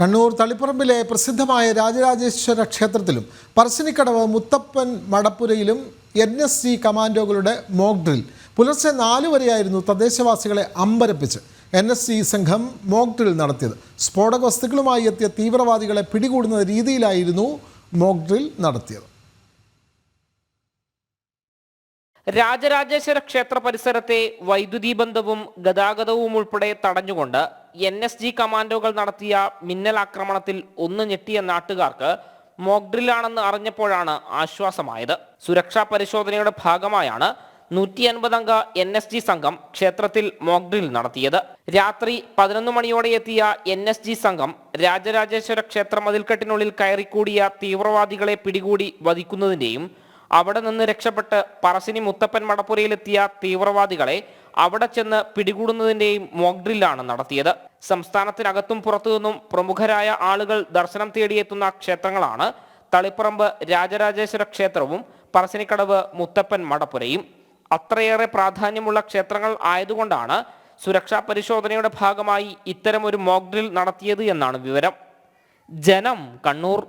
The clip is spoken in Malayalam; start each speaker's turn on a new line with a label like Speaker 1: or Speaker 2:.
Speaker 1: കണ്ണൂർ തളിപ്പറമ്പിലെ പ്രസിദ്ധമായ രാജരാജേശ്വര ക്ഷേത്രത്തിലും പറശ്ശിനിക്കടവ് മുത്തപ്പൻ മടപ്പുരയിലും എൻ എസ് സി കമാൻഡോകളുടെ മോക്ക് ഡ്രിൽ. പുലർച്ചെ നാലു വരെയായിരുന്നു തദ്ദേശവാസികളെ അമ്പരപ്പിച്ച് എൻ എസ് സി സംഘം മോക്ക് ഡ്രിൽ നടത്തിയത്. സ്ഫോടക വസ്തുക്കളുമായി എത്തിയ തീവ്രവാദികളെ പിടികൂടുന്ന രീതിയിലായിരുന്നു മോക്ക് ഡ്രിൽ നടത്തിയത്.
Speaker 2: രാജരാജേശ്വര ക്ഷേത്ര പരിസരത്തെ വൈദ്യുതി ബന്ധവും ഗതാഗതവും ഉൾപ്പെടെ തടഞ്ഞുകൊണ്ട് എൻ എസ് ജി കമാൻഡോകൾ നടത്തിയ മിന്നൽ ആക്രമണത്തിൽ ഒന്ന് ഞെട്ടിയ നാട്ടുകാർക്ക് മോക്ക് ഡ്രില്ലാണെന്ന് അറിഞ്ഞപ്പോഴാണ് ആശ്വാസമായത്. സുരക്ഷാ പരിശോധനയുടെ ഭാഗമായാണ് നൂറ്റി അൻപതംഗ എൻ എസ് ജി സംഘം ക്ഷേത്രത്തിൽ മോക്ഡ്രിൽ നടത്തിയത്. രാത്രി പതിനൊന്ന് മണിയോടെ എത്തിയ എൻ എസ് ജി സംഘം രാജരാജേശ്വര ക്ഷേത്ര മതിൽക്കെട്ടിനുള്ളിൽ കയറിക്കൂടിയ തീവ്രവാദികളെ പിടികൂടി വധിക്കുന്നതിന്റെയും അവിടെ നിന്ന് രക്ഷപ്പെട്ട് പറശ്ശിനി മുത്തപ്പൻ മടപ്പുരയിലെത്തിയ തീവ്രവാദികളെ അവിടെ ചെന്ന് പിടികൂടുന്നതിന്റെയും മോക്ഡ്രില്ലാണ് നടത്തിയത്. സംസ്ഥാനത്തിനകത്തും പുറത്തുനിന്നും പ്രമുഖരായ ആളുകൾ ദർശനം തേടിയെത്തുന്ന ക്ഷേത്രങ്ങളാണ് തളിപ്പറമ്പ് രാജരാജേശ്വര ക്ഷേത്രവും പറശ്ശിനിക്കടവ് മുത്തപ്പൻ മടപ്പുരയും. അത്രയേറെ പ്രാധാന്യമുള്ള ക്ഷേത്രങ്ങൾ ആയതുകൊണ്ടാണ് സുരക്ഷാ പരിശോധനയുടെ ഭാഗമായി ഇത്തരമൊരു മോക്ഡ്രിൽ നടത്തിയത് എന്നാണ് വിവരം. ജനം കണ്ണൂർ